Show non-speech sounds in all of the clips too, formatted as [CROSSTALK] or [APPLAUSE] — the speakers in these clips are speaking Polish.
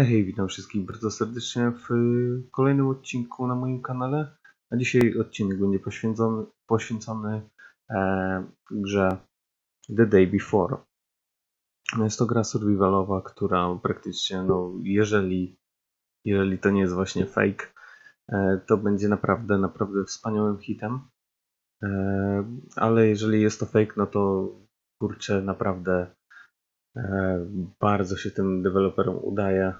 Hej, witam wszystkich bardzo serdecznie w y, kolejnym odcinku na moim kanale. A dzisiaj odcinek będzie poświęcony, poświęcony e, grze The Day Before. Jest to gra survivalowa, która praktycznie, no, jeżeli, jeżeli to nie jest właśnie fake, e, to będzie naprawdę, naprawdę wspaniałym hitem. E, ale jeżeli jest to fake, no to kurczę, naprawdę e, bardzo się tym deweloperom udaje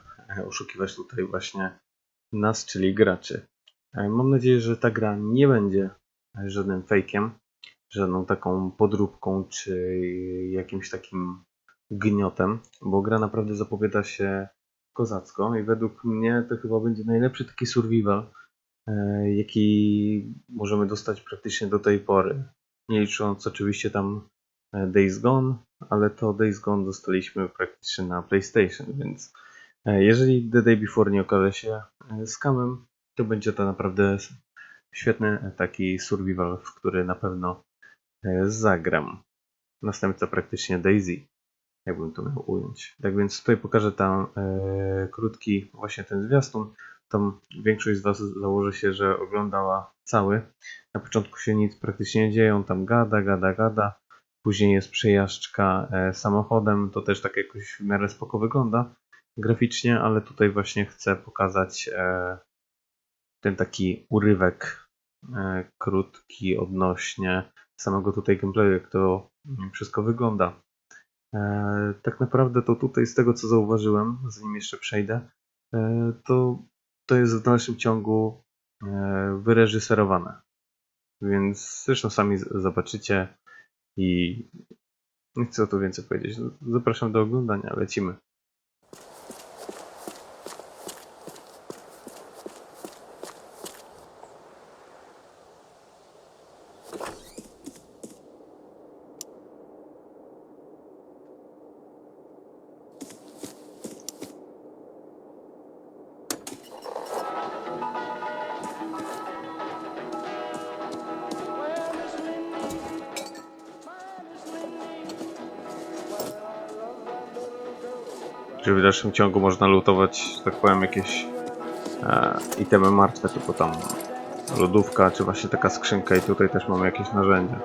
oszukiwać tutaj właśnie nas, czyli graczy. E, Mam nadzieję, że ta gra nie będzie żadnym fejkiem, żadną taką podróbką czy jakimś takim gniotem, bo gra naprawdę zapowiada się kozacko i według mnie to chyba będzie najlepszy taki survival, e, jaki możemy dostać praktycznie do tej pory. Nie licząc oczywiście tam e, Days Gone, ale to Days Gone dostaliśmy praktycznie na PlayStation, więc e, jeżeli The Day Before nie okaże się e, skamem, to będzie to naprawdę świetny taki survival, w który na pewno e, zagram. Następca praktycznie Daisy, jakbym to miał ująć. Tak więc tutaj pokażę tam e, krótki właśnie ten zwiastun. Tam większość z Was założy się, że oglądała cały. Na początku się nic praktycznie nie dzieje, on tam gada, gada, gada. Później jest przejażdżka e, samochodem, to też tak jakoś w miarę spoko wygląda graficznie, ale tutaj właśnie chcę pokazać e, ten taki urywek e, krótki odnośnie samego tutaj gameplayu, jak to wszystko wygląda. E, tak naprawdę to tutaj z tego co zauważyłem, zanim jeszcze przejdę, to to jest w dalszym ciągu wyreżyserowane. Więc zresztą sami zobaczycie i nie chcę o to więcej powiedzieć. Zapraszam do oglądania, lecimy. W dalszym ciągu można lutować, tak powiem, jakieś e, itemy martwe, typu tam lodówka, czy właśnie taka skrzynka i tutaj też mamy jakieś narzędzia.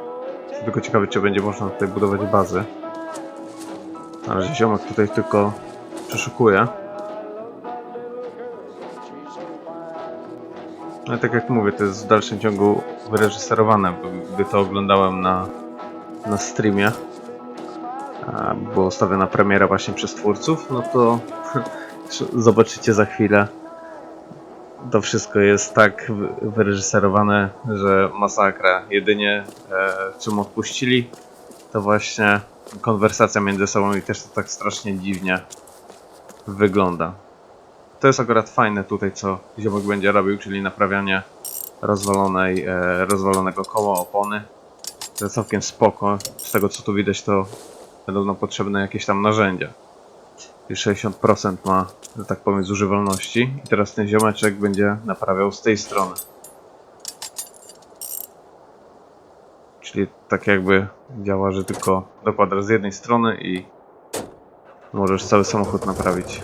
Tylko ciekawy, czy będzie można tutaj budować bazy. Na razie ziomek tutaj tylko przeszukuje. No i tak jak mówię, to jest w dalszym ciągu wyreżyserowane, gdy to oglądałem na, na streamie, była ustawiona premiera właśnie przez twórców, no to [LAUGHS] zobaczycie za chwilę. To wszystko jest tak wy- wyreżyserowane, że masakra. Jedynie e, czym odpuścili, to właśnie konwersacja między sobą i też to tak strasznie dziwnie wygląda. To jest akurat fajne tutaj, co ziomek będzie robił, czyli naprawianie rozwalonej, e, rozwalonego koła opony. To jest całkiem spoko. Z tego co tu widać, to będą potrzebne jakieś tam narzędzia. I 60% ma, że tak powiem, zużywalności. I teraz ten ziomeczek będzie naprawiał z tej strony. Czyli tak jakby działa, że tylko dokładasz z jednej strony i możesz cały samochód naprawić.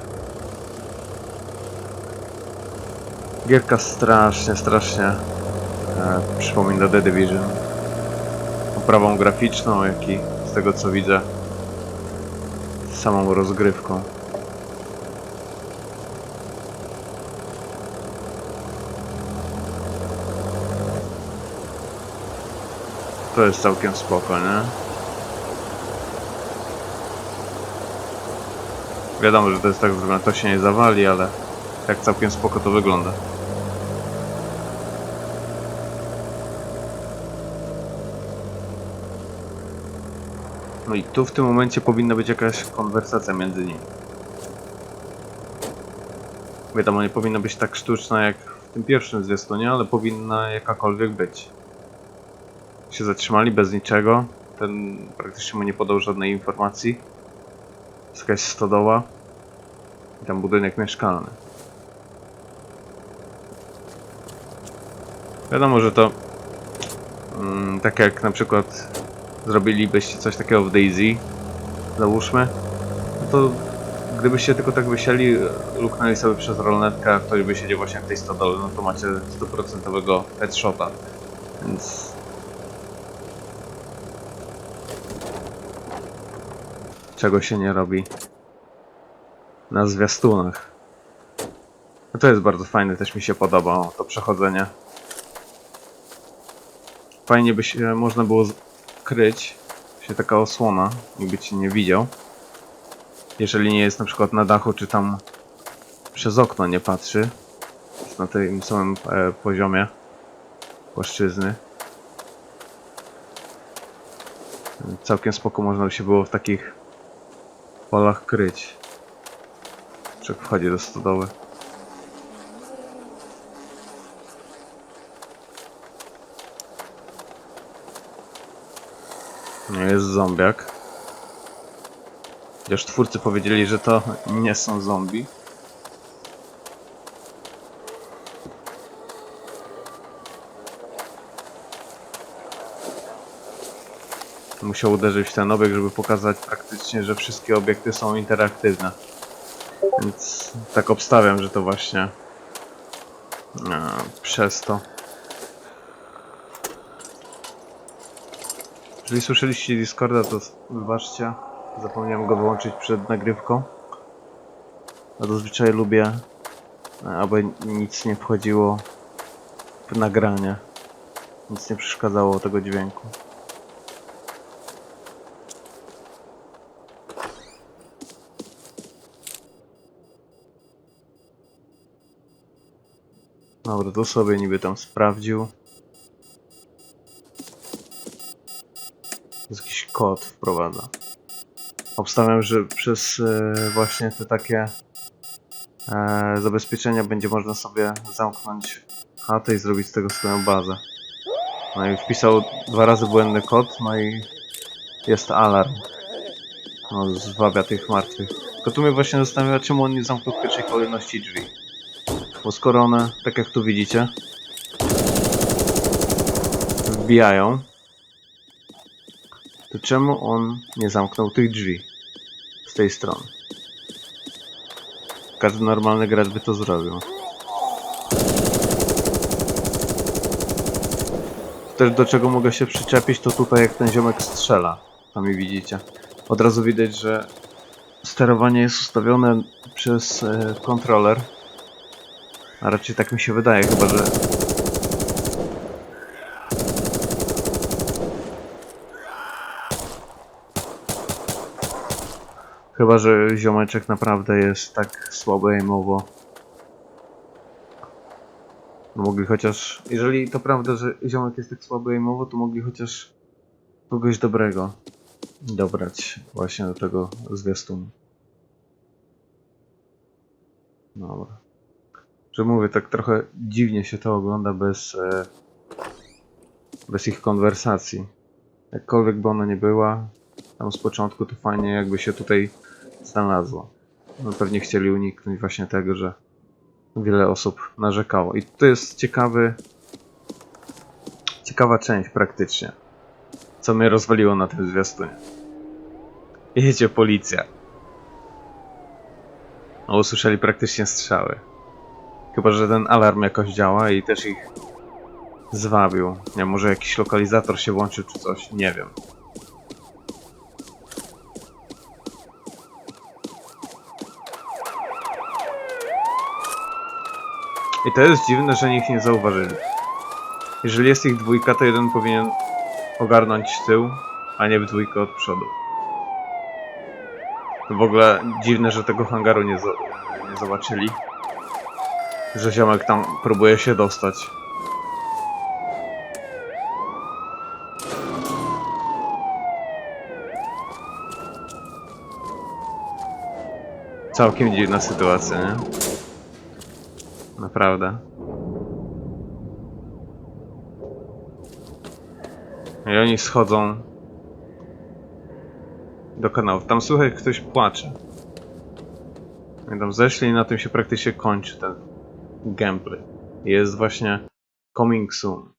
Gierka strasznie, strasznie e, przypomina The Division. Oprawą graficzną, jak i z tego co widzę samą rozgrywką. To jest całkiem spoko, nie? Wiadomo, że to jest tak zrobione, to się nie zawali, ale tak całkiem spoko to wygląda. No i tu w tym momencie powinna być jakaś konwersacja między nimi. Wiadomo, nie powinna być tak sztuczna jak w tym pierwszym zwiastunie, ale powinna jakakolwiek być. Się zatrzymali bez niczego. Ten praktycznie mu nie podał żadnej informacji. Jest jakaś stodoła. I tam budynek mieszkalny. Wiadomo, że to mm, tak jak na przykład zrobilibyście coś takiego w Daisy, załóżmy, no to gdybyście tylko tak wysieli, luknęli sobie przez rolnetkę, a ktoś by siedział właśnie w tej stodole, no to macie stuprocentowego headshota. Więc... Czego się nie robi na zwiastunach. No to jest bardzo fajne, też mi się podoba o, to przechodzenie. Fajnie by się można było kryć, się taka osłona, niby cię nie widział. Jeżeli nie jest na przykład na dachu, czy tam przez okno nie patrzy. Jest na tym samym e, poziomie płaszczyzny. Całkiem spoko można by się było w takich polach kryć. Czy jak wchodzi do stodoły. Jest zombiak. Chociaż twórcy powiedzieli, że to nie są zombie. Musiał uderzyć w ten obiekt, żeby pokazać praktycznie, że wszystkie obiekty są interaktywne. Więc tak obstawiam, że to właśnie e, przez to. Jeżeli słyszeliście Discorda, to wybaczcie. Zapomniałem go wyłączyć przed nagrywką. A zazwyczaj lubię, e, aby nic nie wchodziło w nagranie. Nic nie przeszkadzało tego dźwięku. Dobra, to sobie niby tam sprawdził. Kod wprowadza. Obstawiam, że przez e, właśnie te takie e, zabezpieczenia będzie można sobie zamknąć chatę i zrobić z tego swoją bazę. No i wpisał dwa razy błędny kod, no i jest alarm. No, zwabia tych martwych. Tylko tu mnie właśnie zastanawia, czemu on nie zamknął w pierwszej kolejności drzwi. Bo skoro one, tak jak tu widzicie, wbijają, to czemu on nie zamknął tych drzwi z tej strony? Każdy normalny gracz by to zrobił. Też do czego mogę się przyczepić, to tutaj jak ten ziomek strzela. Sami widzicie. Od razu widać, że sterowanie jest ustawione przez e, kontroler. A raczej tak mi się wydaje, chyba że Chyba, że ziomeczek naprawdę jest tak słabo aimowo. No mogli chociaż... Jeżeli to prawda, że ziomek jest tak słabo aimowo, to mogli chociaż kogoś dobrego dobrać właśnie do tego zwiastunu. Dobra. Że mówię, tak trochę dziwnie się to ogląda bez... E, bez ich konwersacji. Jakkolwiek by ona nie była, tam z początku to fajnie jakby się tutaj znalazło. No pewnie chcieli uniknąć właśnie tego, że wiele osób narzekało. I to jest ciekawy, ciekawa część praktycznie, co mnie rozwaliło na tym zwiastunie. Jedzie policja. No, usłyszeli praktycznie strzały. Chyba, że ten alarm jakoś działa i też ich zwabił. Nie, może jakiś lokalizator się włączy czy coś, nie wiem. I to jest dziwne, że ich nie zauważyli. Jeżeli jest ich dwójka, to jeden powinien ogarnąć tył, a nie w dwójkę od przodu. To w ogóle dziwne, że tego hangaru nie, nie zobaczyli. Że ziomek tam próbuje się dostać. Całkiem dziwna sytuacja, nie? Naprawdę. I oni schodzą do kanałów. Tam słychać jak ktoś płacze. I tam zeszli i na tym się praktycznie kończy ten gameplay. Jest właśnie coming soon.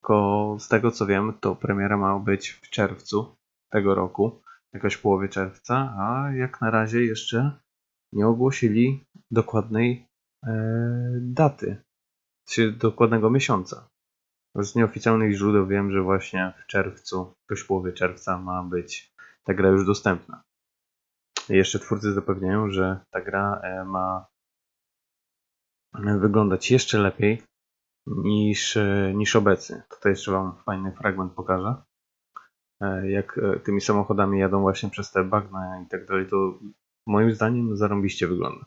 Tylko z tego co wiem, to premiera ma być w czerwcu tego roku. jakoś połowie czerwca, a jak na razie jeszcze nie ogłosili dokładnej daty, czy dokładnego miesiąca. Z nieoficjalnych źródeł wiem, że właśnie w czerwcu, w połowie czerwca ma być ta gra już dostępna. Jeszcze twórcy zapewniają, że ta gra e, ma wyglądać jeszcze lepiej niż, e, niż obecnie. Tutaj jeszcze Wam fajny fragment pokażę. E, Jak e, tymi samochodami jadą właśnie przez te bagna i tak dalej, to moim zdaniem zarąbiście wygląda.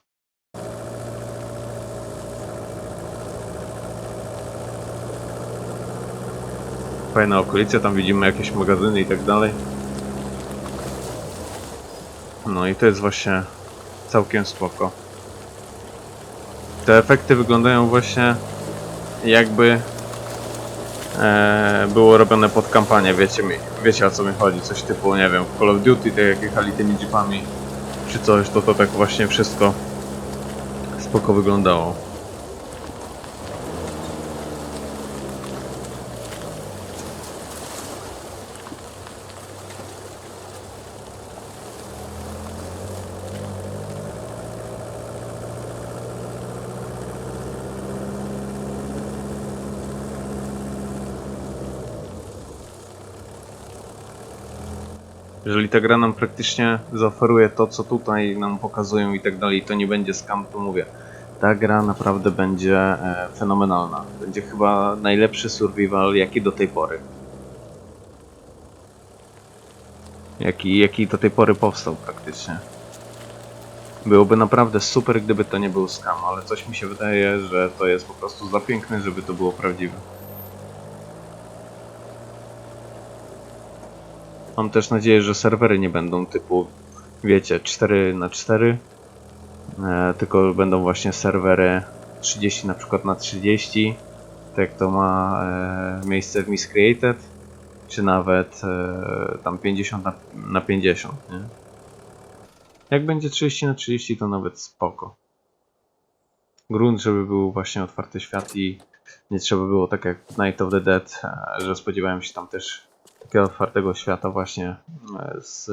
Fajna okolica, tam widzimy jakieś magazyny i tak dalej. No i to jest właśnie całkiem spoko. Te efekty wyglądają właśnie jakby e, było robione pod kampanię, wiecie, mi, wiecie o co mi chodzi, coś typu, nie wiem, Call of Duty, tak jak jechali tymi jeepami, czy coś, to to tak właśnie wszystko spoko wyglądało. Jeżeli ta gra nam praktycznie zaoferuje to, co tutaj nam pokazują i tak dalej, to nie będzie skam, to mówię. Ta gra naprawdę będzie e, fenomenalna. Będzie chyba najlepszy survival, jaki do tej pory. Jaki, jaki do tej pory powstał praktycznie. Byłoby naprawdę super, gdyby to nie był skam, ale coś mi się wydaje, że to jest po prostu za piękne, żeby to było prawdziwe. Mam też nadzieję, że serwery nie będą typu, wiecie, 4 na 4 e, tylko będą właśnie serwery 30 na przykład na 30, tak jak to ma e, miejsce w Miscreated, czy nawet e, tam 50 na, na 50, nie? Jak będzie 30 na 30 to nawet spoko. Grunt, żeby był właśnie otwarty świat i nie trzeba było tak jak Night of the Dead, że spodziewałem się tam też takiego otwartego świata właśnie e, z,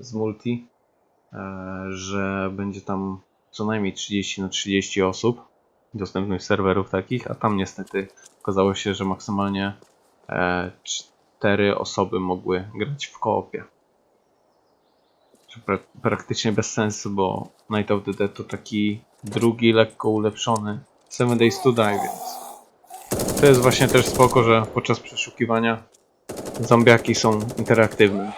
z multi, e, że będzie tam co najmniej 30 na 30 osób dostępnych serwerów takich, a tam niestety okazało się, że maksymalnie 4 osoby mogły grać w koopie. Pra praktycznie bez sensu, bo Night of the Dead to taki drugi, lekko ulepszony 7 Days to Die, więc to jest właśnie też spoko, że podczas przeszukiwania Zombiaki są interaktywne.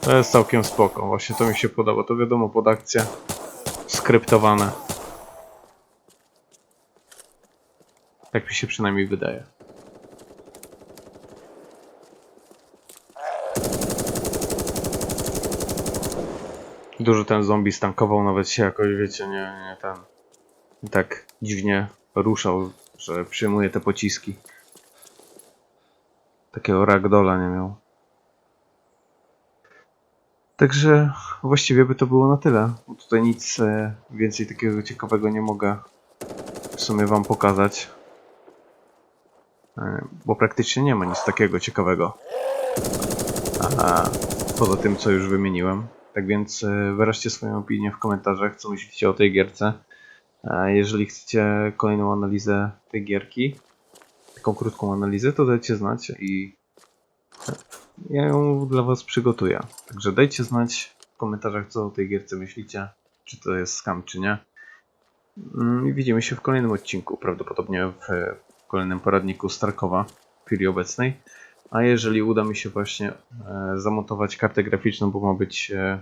To jest całkiem spoko, właśnie to mi się podoba. To wiadomo pod akcję skryptowane. Tak mi się przynajmniej wydaje. Dużo ten zombie stankował, nawet się jakoś, wiecie, nie, nie ten tak dziwnie ruszał, że przyjmuje te pociski. Takiego ragdola nie miał. Także właściwie by to było na tyle. Bo Tutaj nic e, więcej takiego ciekawego nie mogę w sumie wam pokazać. E, Bo praktycznie nie ma nic takiego ciekawego. A, poza tym, co już wymieniłem. Tak więc e, wyraźcie swoją opinię w komentarzach, co myślicie o tej gierce. A jeżeli chcecie kolejną analizę tej gierki, taką krótką analizę, to dajcie znać i ja ją dla Was przygotuję. Także dajcie znać w komentarzach, co o tej gierce myślicie, czy to jest scam, czy nie. Mm, I widzimy się w kolejnym odcinku, prawdopodobnie w kolejnym poradniku Starkowa w chwili obecnej. A jeżeli uda mi się właśnie e, zamontować kartę graficzną, bo ma być e,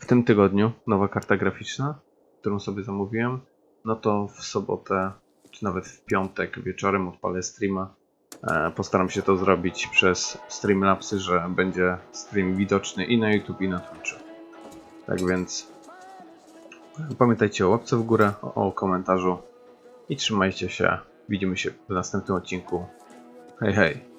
w tym tygodniu nowa karta graficzna, którą sobie zamówiłem, no to w sobotę, czy nawet w piątek wieczorem odpalę streama. E, Postaram się to zrobić przez Streamlabsy, że będzie stream widoczny i na YouTube, i na Twitchu. Tak więc pamiętajcie o łapce w górę, o komentarzu i trzymajcie się. Widzimy się w następnym odcinku. Hej, hej.